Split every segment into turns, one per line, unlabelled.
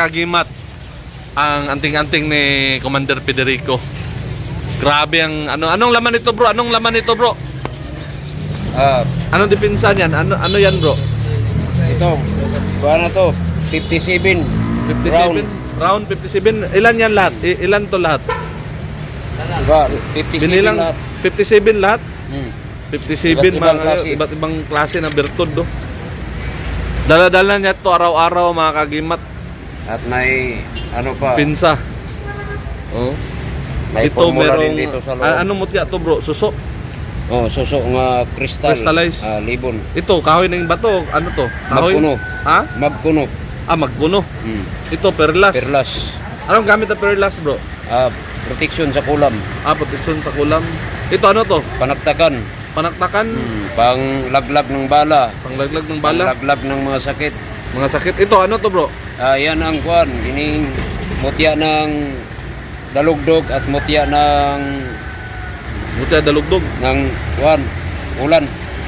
kagimat ang anting-anting ni Commander Federico. Grabe ang ano anong laman nito bro? Anong laman nito bro?
Ah,
Anong depensa niyan? Ano ano yan bro?
ito. Kuha na to. 57.
57 round 57 ilan yan lahat? I- ilan to lahat?
Diba? 57
Binilang
lahat.
57 lahat?
Hmm.
57
Iba't ibang
mga
klase.
iba't ibang klase ng bertud do. Dala-dala niya to araw-araw mga kagimat,
At may ano pa.
pinsa. Oh.
may
Ito merong
dito sa loob.
Ah, anong mutya to bro? Suso.
Oh, suso nga kristal.
Crystallized.
Ah, libon.
Ito kahoy ng bato. Ano to? Kahoy?
Magkuno.
Ha?
Mabkuno.
Ah, magkuno.
Hmm.
Ito perlas.
Perlas.
Anong gamit ng perlas, bro?
Ah, protection sa kulam.
Ah, protection sa kulam. Ito ano to?
Panaktakan.
Panaktakan,
Hmm. Pang laglab ng bala.
panglaglag ng bala,
Panglaglag ng mga sakit.
Mga sakit. Ito ano to, bro?
Ah, yan ang kwan. Ining mutya ng dalugdog at mutya ng
Mutya dalugdog.
ng kwan. Ulan.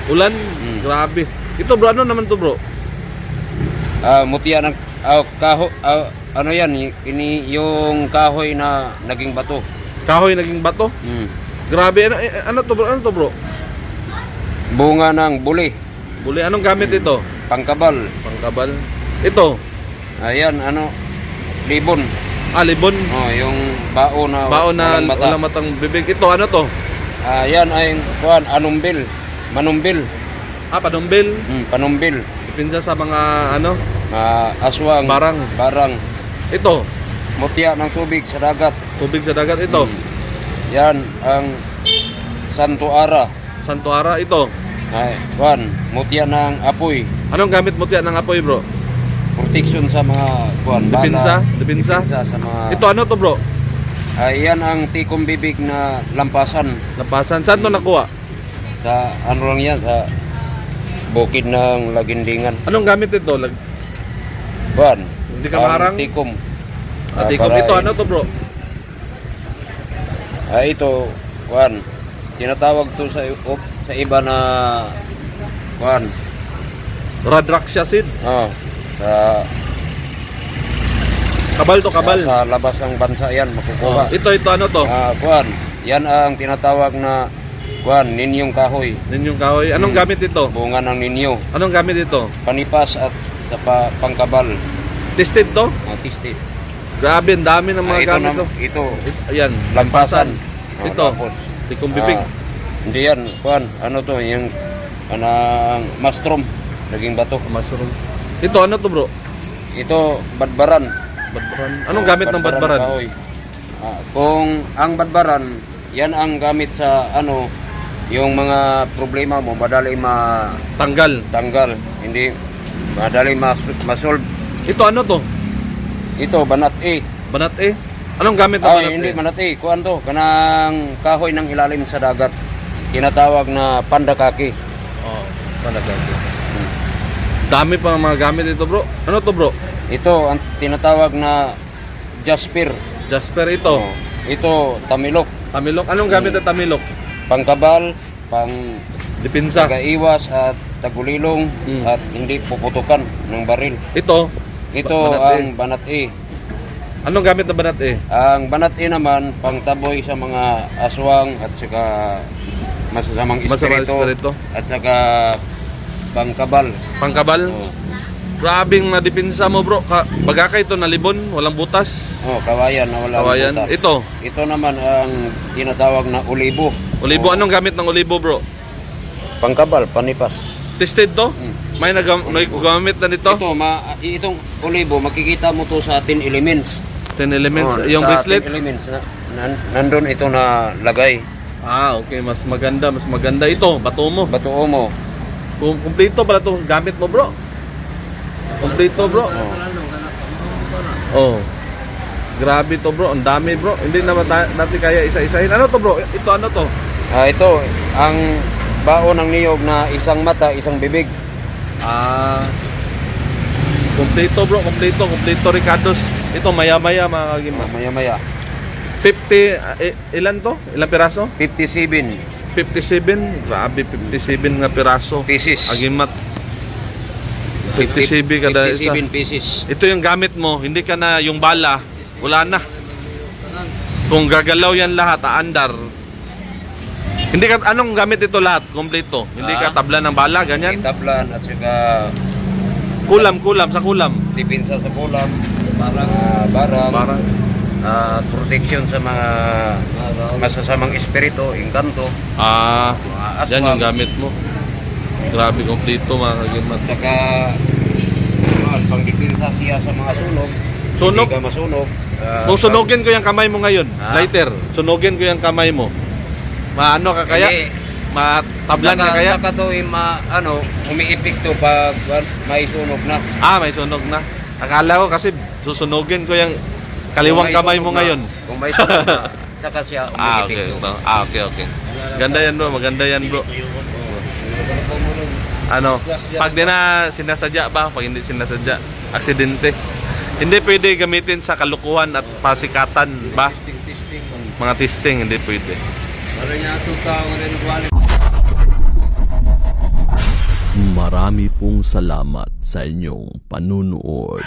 Ulan,
Hmm.
grabe. Ito bro, ano naman to, bro?
Ah, mutya ng ah, kaho ah, ano yan y- ini yung kahoy na naging bato.
Kahoy naging bato.
Hmm.
Grabe, ano, eh, ano to, bro? Ano to, bro?
Bunga ng buli,
Buli, anong gamit ito?
Pangkabal.
Pangkabal. Ito,
Ayan ano libon.
ah, libon.
Oh, yung bao na
Baon na
walang mata.
walang matang bibig. Ito, ano to?
Ah, yan ay kuan anumbil. Manumbil.
Ah, panumbil.
Hmm, panumbil.
Pinsa sa mga, ano,
Ah, aswang.
Barang.
Barang.
ito.
Mutya ng tubig sa dagat.
Tubig sa dagat. Ito,
Yan ang Santo Ara.
Santo Ara. Ito,
Ay, kuan, mutya ng apoy.
anong gamit mo tiyan ng apoy, bro?
Protection sa mga kuan,
Depinsa?
bala.
Depinsa?
sa mga
Ito, ano to, bro?
Ay, yan ang tikom bibig na lampasan
Napasan. Saan to nakuha?
sa ano lang yan sa bukid ng Lagindingan.
Anong gamit ito? Lag
Kuan.
Hindi ka
ang
maharang?
Tikom.
ah,
Ah,
tikom. Ito, ano to, bro?
Ay, ito, kuan. Tinatawag to sa op- sa iba na kuan.
Radraxia seed.
Oh, sa
Kabal to, kabal.
sa labas ng bansa yan
Oh,
makukuha.
ito, ito, ano to?
Ah, kuan. Yan ang tinatawag na kuan, ninyong kahoy.
Ninyong kahoy. Anong
Hmm.
gamit ito?
Bunga ng ninyo.
Anong gamit ito?
Panipas at sa pa, pangkabal.
Tested to?
Artistic.
Grabe, ang dami ng mga
Ah, ito,
gamit
nam-
to.
ito,
It- Ayan,
lampasan. Oh,
Ito,
tapos,
tikong bibig.
ah, hindi yan, kuan, ano to, yung anang mastrom, naging bato.
Mushroom. Ito, ano to, bro?
Ito, badbaran.
Badbaran. Anong gamit ng badbaran?
kahoy. Ah, kung ang badbaran, yan ang gamit sa ano, yung mga problema mo, madali matanggal,
Tanggal.
hindi madali mas- masolve.
Ito, ano to?
Ito, banat eh.
Banat eh. Anong gamit ng
Ah,
banat
hindi
eh?
banat eh. Kuan to, kanang kahoy ng ilalim sa dagat. Tinatawag na pandakaki.
Oh, banat eh. Dami pa mga gamit ito, bro. Ano to, bro?
Ito ang tinatawag na jasper.
Jasper ito.
Oh, ito, tamilok.
Tamilok. Anong gamit ng tamilok?
Pangkabal, pang
Dipinsa.
tagaiwas at tagulilong
Mm.
at hindi puputukan ng baril.
Ito.
Ito
Ba- banat
ang banat E.
Anong gamit ng banat eh?
Ang banat E naman pangtaboy sa mga aswang at saka masasamang
Masamang
espiritu
espiritu.
at saka pangkabal.
Pangkabal.
Oh,
Grabing na dipinsa mo, bro. Ka bagaka ito na libon, walang butas.
oh, kawayan na wala
Kawayan.
butas.
Ito.
Ito naman ang tinatawag na ulibo.
Olibo.
Oh,
Anong gamit ng olibo, bro?
Pangkabal, panipas.
Tested to?
Mm.
May nagam may gamit na nito?
Ito, ma, itong ulibo, makikita mo to sa 10 elements.
10 elements.
Oh,
yung
sa
bracelet?
10 elements na, nan, nandun ito na lagay.
Ah, okay. Mas maganda, mas maganda. Ito, bato mo.
Batuo mo.
Kung kumpleto pala itong gamit mo, bro. Kumpleto, bro. Oh. Grabe to, bro. Ang dami, bro. Hindi naman natin kaya isa-isahin. Ano to, bro? Ito, ano to?
Ah, ito, ang baon ng niyog na isang mata, isang bibig.
Ah. Kumpleto, bro. Kumpleto. Kumpleto, Ricardos. Ito, maya-maya, mga kagima.
Maya-maya.
50, ah, eh, ilan to? Ilang piraso?
57
57. Grabe, 57 nga piraso.
pieces.
Agimat. 57 kada isa.
57 pieces.
Ito yung gamit mo, hindi ka na yung bala, wala na. Kung gagalaw yan lahat, aandar. Hindi ka, anong gamit ito lahat? Kompleto. Hindi ka
Ah.
tabla ng bala, ganyan?
Itablan at saka
Kulam, kulam, sa kulam.
dipinsa sa kulam, parang ah, barang, Ah, protection sa mga masasamang espiritu, engkanto,
ah,
mga
yan yung gamit mo. Grabe, kompleto mga kagimat.
saka uh, pangdipinsa siya sa mga sunog.
Sunog?
Hindi ka masunog. Ah,
Kung sunugin ko yung kamay mo ngayon,
Ah.
lighter, sunugin ko yung kamay mo. Maano ka kaya?
Hindi.
Matablan ka kaya?
Saka to yung ma, ano, umiipikto pag may sunog na.
Ah, may sunog na. Akala ko kasi susunugin ko yung kaliwang kamay mo
na-
ngayon.
Kung may sunog na, saka siya
Ah, okay. Ito. Ah, okay, okay. Ganda yan bro, maganda yan bro. Ano, pag di na sinasadya ba, pag hindi sinasadya, aksidente. Hindi pwede gamitin sa kalukuhan at pasikatan ba? Mga testing, hindi pwede.
Marami pong salamat sa inyong panunood.